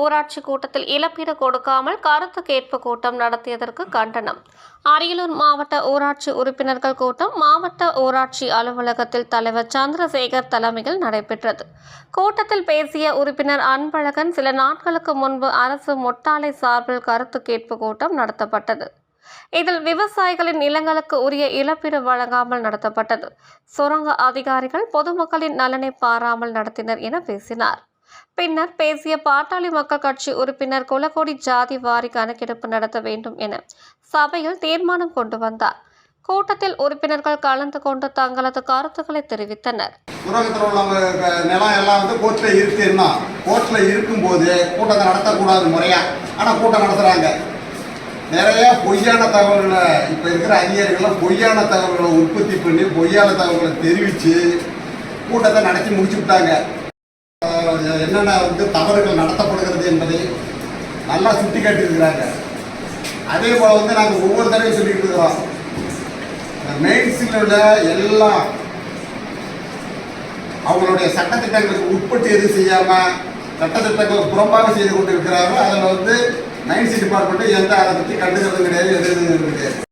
ஊராட்சி கூட்டத்தில் இழப்பீடு கொடுக்காமல் கருத்து கேட்பு கூட்டம் நடத்தியதற்கு கண்டனம். அரியலூர் மாவட்ட ஊராட்சி உறுப்பினர்கள் கூட்டம் மாவட்ட ஊராட்சி அலுவலகத்தில் தலைவர் சந்திரசேகர் தலைமையில் நடைபெற்றது. கூட்டத்தில் பேசிய உறுப்பினர் அன்பழகன் சில நாட்களுக்கு முன்பு அரசு முட்டாளை சார்பில் கருத்து கேட்பு கூட்டம் நடத்தப்பட்டது. இதில் விவசாயிகளின் நிலங்களுக்கு உரிய இழப்பீடு வழங்காமல் நடத்தப்பட்டது. சுரங்க அதிகாரிகள் பொதுமக்களின் நலனை பாராமல் நடத்தினர் என பேசினார். பின்னர் பேசிய பாட்டாளி மக்கள் கட்சி உறுப்பினர் குலக்கோடி ஜாதி வாரி கணக்கெடுப்பு நடத்த வேண்டும் என சபையில் தீர்மானம் கொண்டு வந்தார். கூட்டத்தில் உறுப்பினர்கள் கலந்து கொண்டு தங்களது கருத்துக்களை தெரிவித்தனர். உலகத்தில் உள்ளவங்க நிலம் எல்லாம் வந்து கோர்ட்டில் இருக்குன்னா கோர்ட்டில் இருக்கும்போது கூட்டத்தை நடத்தக்கூடாது முறையா? ஆனால் கூட்டம் நடத்துகிறாங்க நிறைய பொய்யான தகவல்களை இப்போ இருக்கிற அறிஞர்கள்லாம் பொய்யான தகவல்களை உற்பத்தி பண்ணி பொய்யான தகவல்களை தெரிவித்து கூட்டத்தை நடத்தி முடிச்சு விட்டாங்க என்னென்ன வந்து தவறுகள் நடத்தப்படுகிறது என்பதை நல்லா சுட்டி காட்டியிருக்கிறாங்க. அதே போல் வந்து நாங்கள் ஒவ்வொரு தடவையும் சொல்லிட்டு இருக்கிறோம். மெயின்ஸில் உள்ள எல்லாம் அவங்களுடைய சட்டத்திட்டங்களுக்கு உட்பட்டு எதுவும் செய்யாமல் சட்டத்திட்டங்களுக்கு புறம்பாக செய்து கொண்டு இருக்கிறார்கள் அதில் வந்து மைன்ஸ் டிபார்ட்மெண்ட்டு எந்த அதை பற்றி கண்டுக்கிறதும் கிடையாது எதுவும் கிடையாது.